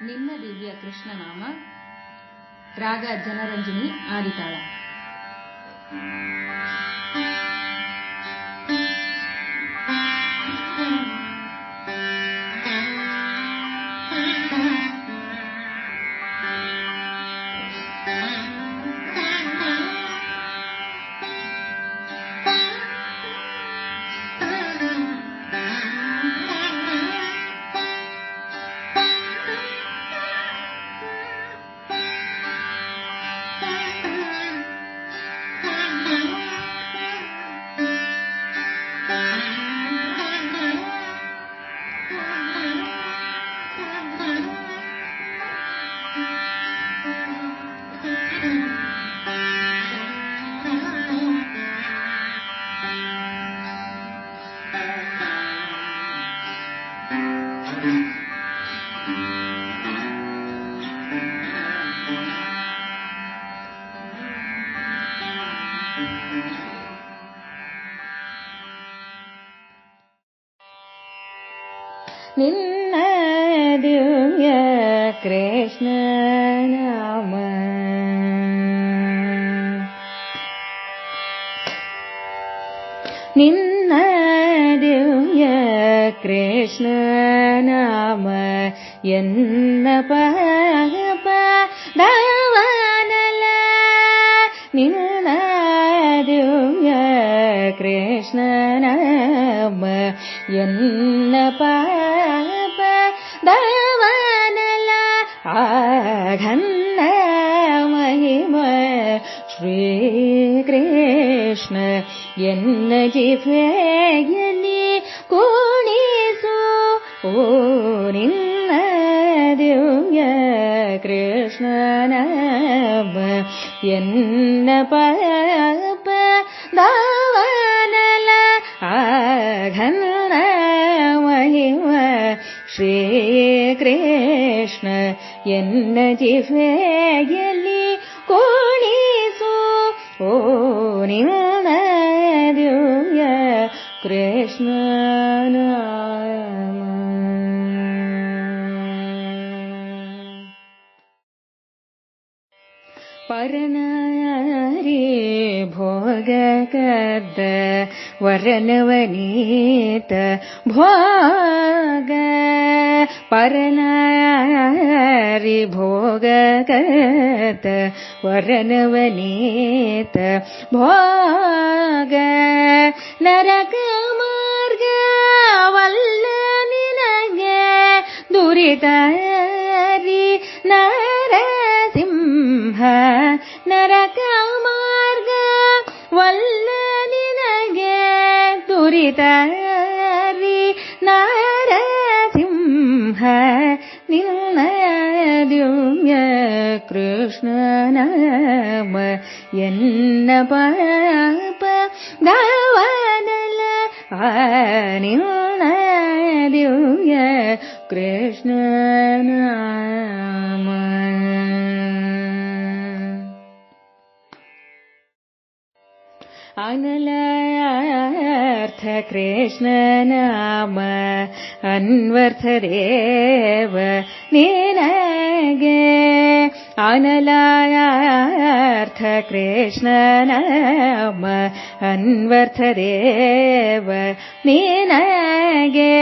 ನಿನ್ನ ದಿವ್ಯ ಕೃಷ್ಣನಾಮ ರಾಗ ಜನರಂಜನಿ ಆದಿತಾಳ കൃഷ്ണനാമ. നിന്ന ദിവ്യ കൃഷ്ണ എന്ന പകവാനല നിന്ന ദിവ്യ കൃഷ്ണ നാമ എന്ന ಆಘನ್ನ ಮಹಿಮ ಶ್ರೀಕೃಷ್ಣ ಎನ್ನ ಜಿಫೆಯಲ್ಲಿ ಕೂಣಿಸು ಓ ನಿನ್ನ ದಿವ್ಯ ಕೃಷ್ಣನ ಎನ್ನ ಪಾಪ ದಾವನಲ ಆಘನ್ನ ಮಹಿಮ ಶ್ರೀಕೃಷ್ಣ ಎನ್ನ ಜಿಫೆಯಲ್ಲಿ ಕೋಣಿಸು ಓ ನಿನ್ನ ದಿವ್ಯ ಕೃಷ್ಣನ ಪರನಾರಿ ಭೋಗ ಕದ್ದ वरनवनीत भोग परनारि भोगगत वरनवनीत भोग नरकमार्ग वल्लनि न गुरि दरि नर ചിതറി നാരസിംഹ നിന്നദ്യുമ്യ കൃഷ്ണനമ എന്ന പാപ ദവനല നിന്നദ്യുമ്യ കൃഷ്ണനാമ. कृष्णनाम अन्वर्थदेव निनगे अनलायार्थ कृष्णनाम अन्वर्थदेव निनगे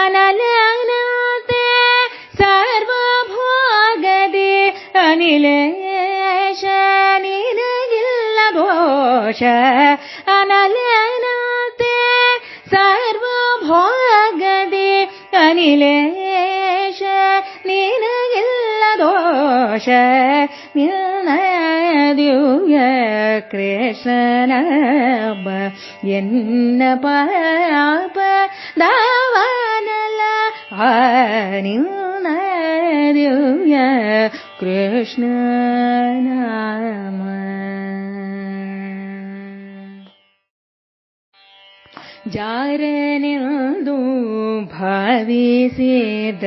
अनलनाते सर्वभोगदे अनिले സന്തോഷ അനലനാത്തെ സർവഭോഗതി അനിലേശ നിനകില്ല ദോഷ നിന്നദ്യുയ കൃഷ്ണനബ എന്ന പാപ ദാവാനല നിന്നദ്യുയ കൃഷ്ണനാമ ಜಾರನೆಂದು ಭಾವಿಸಿದ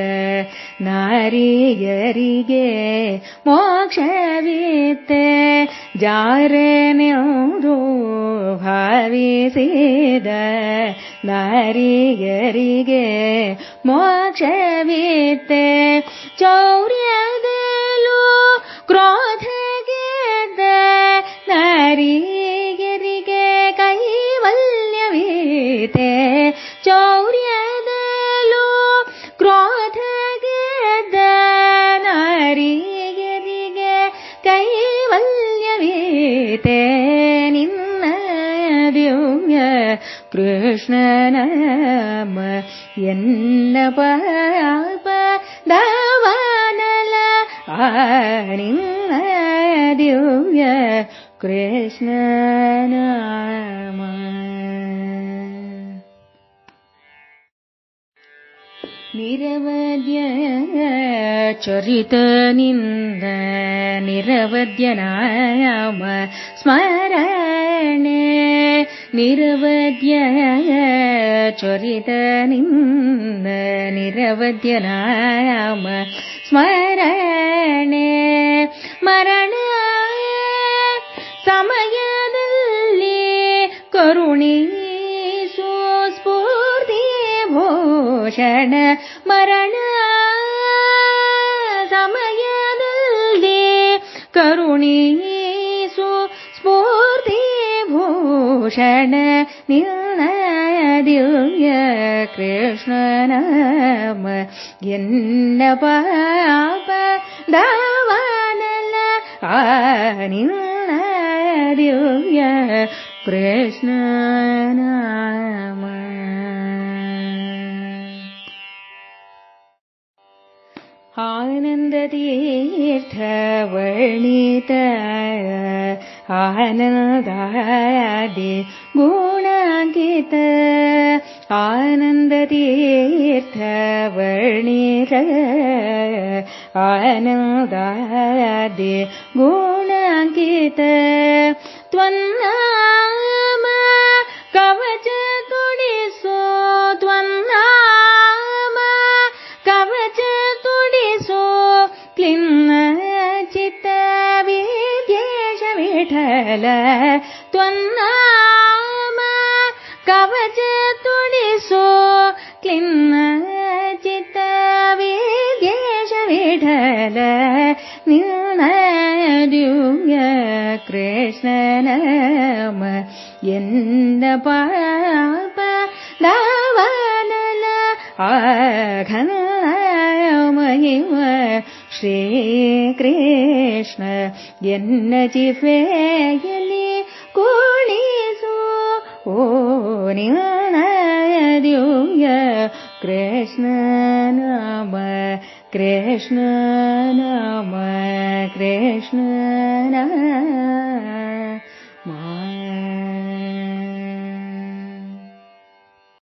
ನಾರಿಯರಿಗೆ ಮೋಕ್ಷವಿತ್ತೆ. ಜಾರನೆಂದು ಭಾವಿಸಿದ ನಾರಿಯರಿಗೆ ಮೋಕ್ಷವಿತ್ತೆ. കൃഷ്ണനിന്നദ്യുങ്ങ കൃഷ്ണനമ എന്ന പാപ ദവാനല ആനിന്നദ്യുങ്ങ കൃഷ്ണനമ. निरवद्य चरितनिन्द निरवद्य नाम स्मरणे। निरवद्य चरितनिन्द निरवद्य नाम स्मरणे। मरण समयदल्ले करुणी ಭೂಷಣ ಮರಣ ಸಮಯದಲ್ಲಿ ಕರುಣಿಸು ಸ್ಫೂರ್ತಿ ಭೂಷಣ ನಿನ್ನ ದಿವ್ಯ ಕೃಷ್ಣನಾಮ ಎನ್ನ ಪಾಪ ದಾವಾನಲ್ಲ ಆ ನಿನ್ನ ದಿವ್ಯ ಕೃಷ್ಣನಾಮ आनन्दतीर्थवर्णित आनन्दादि गुणाङ्कित आनन्दतीर्थवर्णित आनन्दादि गुणाङ्कित। त्वन्ना ഇന്ന് വിഠല ത്വന്നാമ കവച തുണിസോ ക്ലിന്ന ചിത്ത വിദേശ വിഠല നിർണരുങ്ങ കൃഷ്ണനമ. എന്ന പാപ ദാവാനല ആഘനമഹിമ ಶ್ರೀಕೃಷ್ಣ ಎನ್ನ ಜಿಫೆಯಲ್ಲಿ ಕುಣಿಸು ಓ ನಿನ್ನ ದಿವ್ಯ ಕೃಷ್ಣ ನಾಮ ಕೃಷ್ಣ ನಾಮ ಕೃಷ್ಣ ನಾಮ